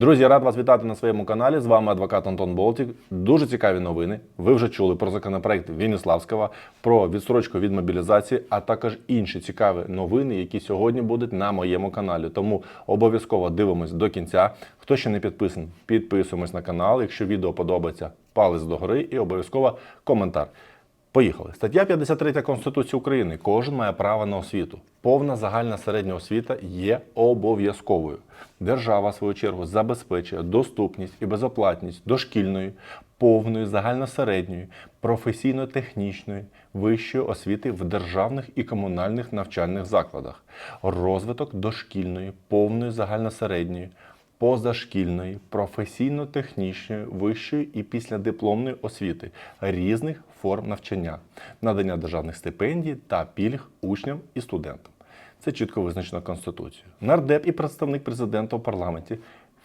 Друзі, рад вас вітати на своєму каналі. З вами адвокат Антон Болтік. Дуже цікаві новини. Ви вже чули про законопроект Веніславського, про відстрочку від мобілізації, а також інші цікаві новини, які сьогодні будуть на моєму каналі. Тому обов'язково дивимось до кінця. Хто ще не підписаний, підписуємось на канал. Якщо відео подобається, палець догори і обов'язково коментар. Поїхали. Стаття 53 Конституції України. Кожен має право на освіту. Повна загальна середня освіта є обов'язковою. Держава, в свою чергу, забезпечує доступність і безоплатність дошкільної, повної, загальносередньої, професійно-технічної, вищої освіти в державних і комунальних навчальних закладах, розвиток дошкільної, повної загальносередньої, позашкільної, професійно-технічної, вищої і післядипломної освіти різних форм навчання, надання державних стипендій та пільг учням і студентам. Це чітко визначено Конституцією. Нардеп і представник президента у парламенті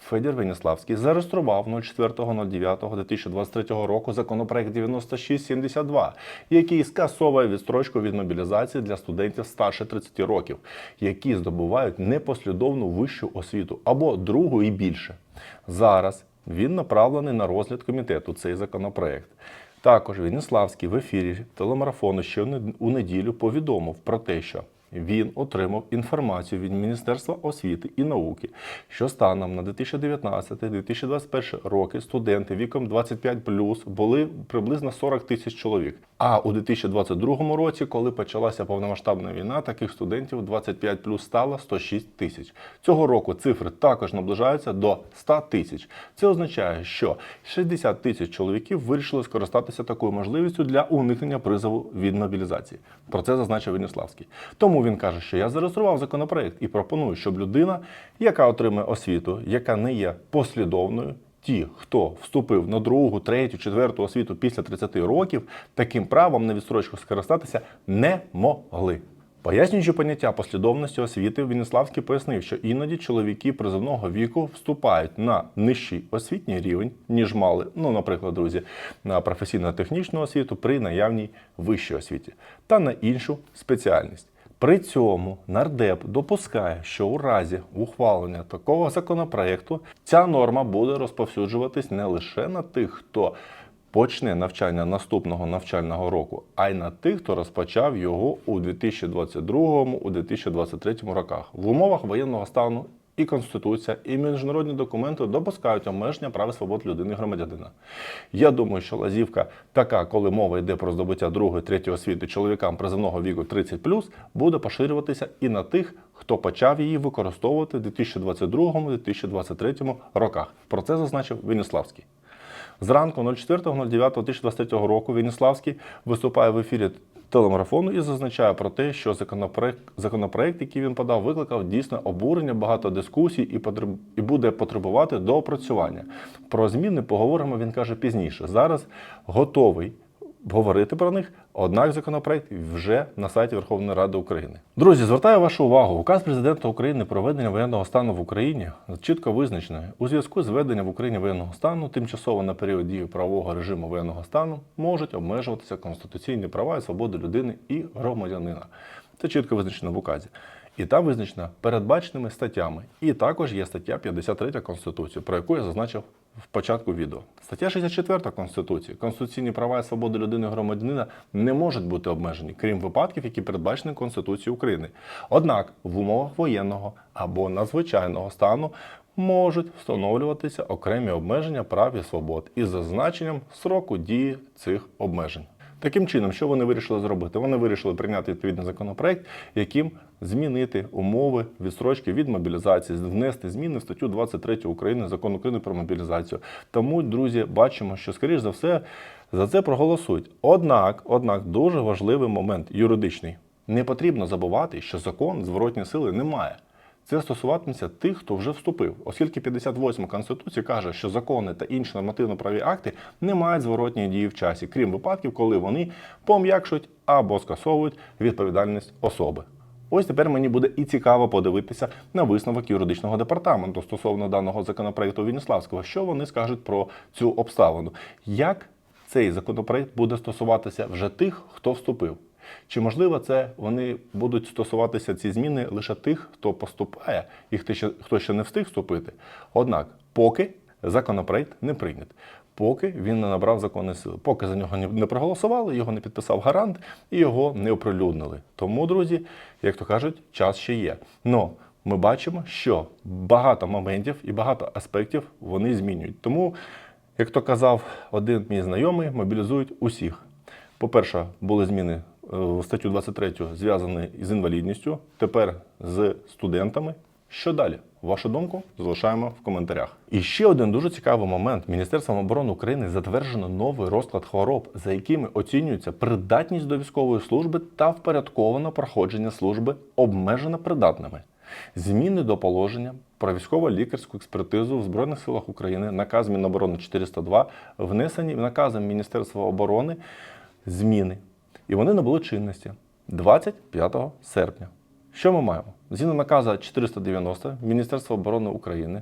Федір Веніславський зареєстрував 04.09.2023 року законопроект 9672, який скасовує відстрочку від мобілізації для студентів старше 30 років, які здобувають непослідовну вищу освіту або другу і більше. Зараз він направлений на розгляд комітету цей законопроект. Також Веніславський в ефірі телемарафону ще у неділю повідомив про те, що він отримав інформацію від Міністерства освіти і науки, що станом на 2019-2021 роки студенти віком 25 були приблизно 40 тисяч чоловік. А у 2022 році, коли почалася повномасштабна війна, таких студентів 25 стало 106 тисяч. Цього року цифри також наближаються до 100 тисяч. Це означає, що 60 тисяч чоловіків вирішили скористатися такою можливістю для уникнення призову від мобілізації. Про це зазначив Веніславський. Тому він каже, що я зареєстрував законопроект і пропоную, щоб людина, яка отримує освіту, яка не є послідовною. Ті, хто вступив на другу, третю, четверту освіту після 30 років, таким правом на відстрочку скористатися не могли. Пояснюючи поняття послідовності освіти, Веніславський пояснив, що іноді чоловіки призовного віку вступають на нижчий освітній рівень, ніж мали, ну, наприклад, друзі, на професійно-технічну освіту при наявній вищій освіті та на іншу спеціальність. При цьому нардеп допускає, що у разі ухвалення такого законопроекту ця норма буде розповсюджуватись не лише на тих, хто почне навчання наступного навчального року, а й на тих, хто розпочав його у 2022-2023 роках в умовах воєнного стану. І Конституція, і міжнародні документи допускають обмеження прав і свобод людини і громадянина. Я думаю, що лазівка така, коли мова йде про здобуття другої, третьої освіти чоловікам призовного віку 30+, буде поширюватися і на тих, хто почав її використовувати в 2022-2023 роках. Про це зазначив Веніславський. Зранку 04.09.2023 року Веніславський виступає в ефірі телемарафону і зазначає про те, що законопроект, законопроект, який він подав, викликав дійсно обурення, багато дискусій і потреб, і буде потребувати доопрацювання. Про зміни поговоримо, він каже пізніше. Зараз готовий говорити про них, однак законопроект вже на сайті Верховної Ради України. Друзі, звертаю вашу увагу. Указ президента України про введення воєнного стану в Україні чітко визначено. У зв'язку з введенням в Україні воєнного стану тимчасово на період дії правового режиму воєнного стану можуть обмежуватися конституційні права і свободи людини і громадянина. Це чітко визначено в указі. І там визначено передбаченими статтями. І також є стаття 53 Конституції, про яку я зазначив в початку відео. Стаття 64 Конституції. Конституційні права і свободи людини і громадянина не можуть бути обмежені, крім випадків, які передбачені Конституцією України. Однак в умовах воєнного або надзвичайного стану можуть встановлюватися окремі обмеження прав і свобод із зазначенням сроку дії цих обмежень. Таким чином, що вони вирішили зробити? Вони вирішили прийняти відповідний законопроект, яким змінити умови відстрочки від мобілізації, внести зміни в статтю 23 України закону України про мобілізацію. Тому, друзі, бачимо, що скоріш за все за це проголосують. Однак, однак, дуже важливий момент юридичний. Не потрібно забувати, що закон зворотні сили немає. Це стосуватиметься тих, хто вже вступив, оскільки 58 Конституції каже, що закони та інші нормативно-праві акти не мають зворотньої дії в часі, крім випадків, коли вони пом'якшують або скасовують відповідальність особи. Ось тепер мені буде і цікаво подивитися на висновок юридичного департаменту стосовно даного законопроекту Веніславського, що вони скажуть про цю обставину. Як цей законопроект буде стосуватися вже тих, хто вступив? Чи можливо це вони будуть стосуватися ці зміни лише тих, хто поступає, і хто ще, хто ще не встиг вступити? Однак поки законопроект не прийнят. Поки він не набрав законної сили, поки за нього не проголосували, його не підписав гарант і його не оприлюднили. Тому, друзі, як то кажуть, час ще є. Но ми бачимо, що багато моментів і багато аспектів вони змінюють. Тому, як то казав один мій знайомий, мобілізують усіх. По-перше, були зміни е, в статтю 23 зв'язані з інвалідністю, тепер з студентами. Що далі? Вашу думку залишаємо в коментарях. І ще один дуже цікавий момент: Міністерством оборони України затверджено новий розклад хвороб, за якими оцінюється придатність до військової служби та впорядковано проходження служби обмежено придатними. Зміни до положення про військово-лікарську експертизу в Збройних силах України, наказ Міноборони 402, внесені наказом Міністерства оборони зміни. І вони набули чинності 25 серпня. Що ми маємо? Згідно наказу 490 Міністерства оборони України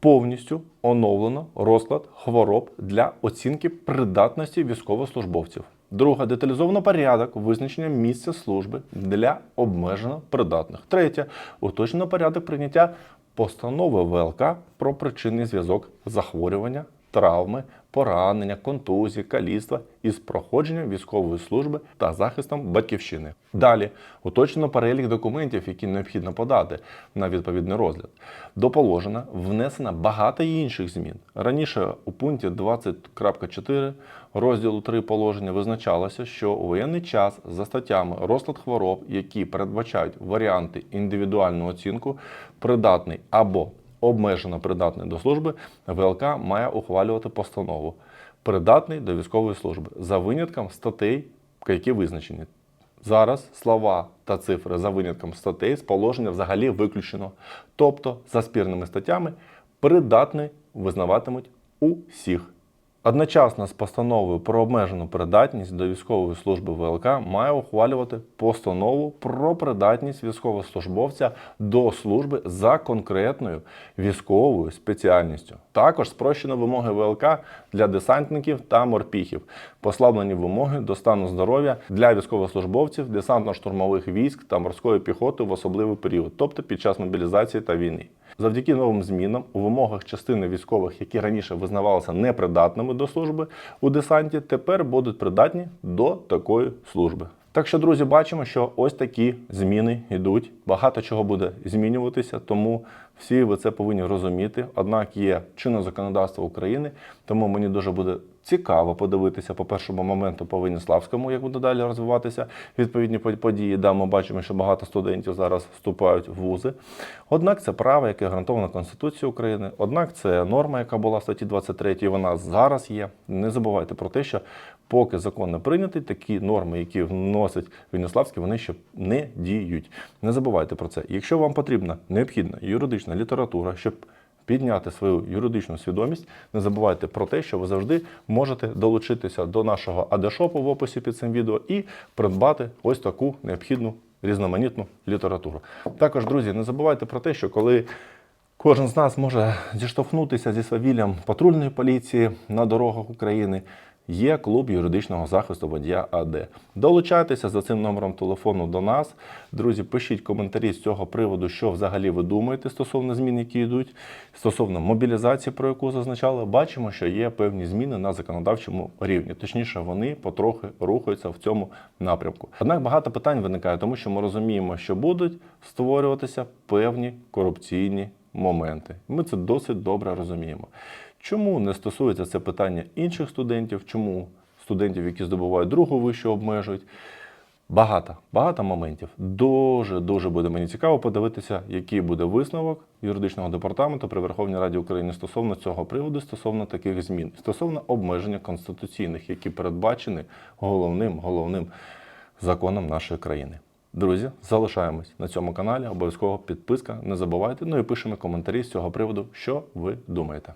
повністю оновлено розклад хвороб для оцінки придатності військовослужбовців. Друге деталізовано порядок визначення місця служби для обмежено придатних. Третє уточнено порядок прийняття постанови ВЛК про причинний зв'язок захворювання, травми, поранення, контузії, каліцтва із проходженням військової служби та захистом батьківщини. Далі уточнено перелік документів, які необхідно подати на відповідний розгляд. До положення внесено багато інших змін. Раніше у пункті 20.4 розділу 3 положення визначалося, що у воєнний час за статтями розклад хвороб, які передбачають варіанти індивідуальну оцінку, придатний або обмежено придатний до служби, ВЛК має ухвалювати постанову придатний до військової служби за винятком статей, які визначені. Зараз слова та цифри за винятком статей з положення взагалі виключено. Тобто, за спірними статтями, придатний визнаватимуть усіх. Одночасно з постановою про обмежену придатність до військової служби ВЛК має ухвалювати постанову про придатність військовослужбовця до служби за конкретною військовою спеціальністю. Також спрощено вимоги ВЛК для десантників та морпіхів, послаблені вимоги до стану здоров'я для військовослужбовців десантно-штурмових військ та морської піхоти в особливий період, тобто під час мобілізації та війни. Завдяки новим змінам у вимогах частини військових, які раніше визнавалися непридатними до служби у десанті, тепер будуть придатні до такої служби. Так що, друзі, бачимо, що ось такі зміни йдуть. Багато чого буде змінюватися, тому всі ви це повинні розуміти. Однак є чинне законодавство України, тому мені дуже буде цікаво подивитися по першому моменту по Веніславському, як буде далі розвиватися відповідні події. Да, ми бачимо, що багато студентів зараз вступають в вузи. Однак це право, яке гарантовано Конституцією України. Однак це норма, яка була в статті 23, і вона зараз є. Не забувайте про те, що поки закон не прийнятий, такі норми, які вносить Веніславський, вони ще не діють. Не забувайте про це. Якщо вам потрібна необхідна юридична література, щоб підняти свою юридичну свідомість, не забувайте про те, що ви завжди можете долучитися до нашого адешопу в описі під цим відео і придбати ось таку необхідну різноманітну літературу. Також, друзі, не забувайте про те, що коли Кожен з нас може зіштовхнутися зі свавіллям патрульної поліції на дорогах України. Є клуб юридичного захисту водія АД. Долучайтеся за цим номером телефону до нас. Друзі, пишіть коментарі з цього приводу, що взагалі ви думаєте стосовно змін, які йдуть, стосовно мобілізації, про яку зазначали. Бачимо, що є певні зміни на законодавчому рівні. Точніше, вони потрохи рухаються в цьому напрямку. Однак багато питань виникає, тому що ми розуміємо, що будуть створюватися певні корупційні моменти. Ми це досить добре розуміємо. Чому не стосується це питання інших студентів? Чому студентів, які здобувають другу вищу, обмежують? Багато, багато моментів. Дуже дуже буде мені цікаво подивитися, який буде висновок юридичного департаменту при Верховній Раді України стосовно цього приводу, стосовно таких змін, стосовно обмеження конституційних, які передбачені головним головним законом нашої країни. Друзі, залишаємось на цьому каналі. Обов'язково підписка, не забувайте. Ну і пишемо коментарі з цього приводу, що ви думаєте.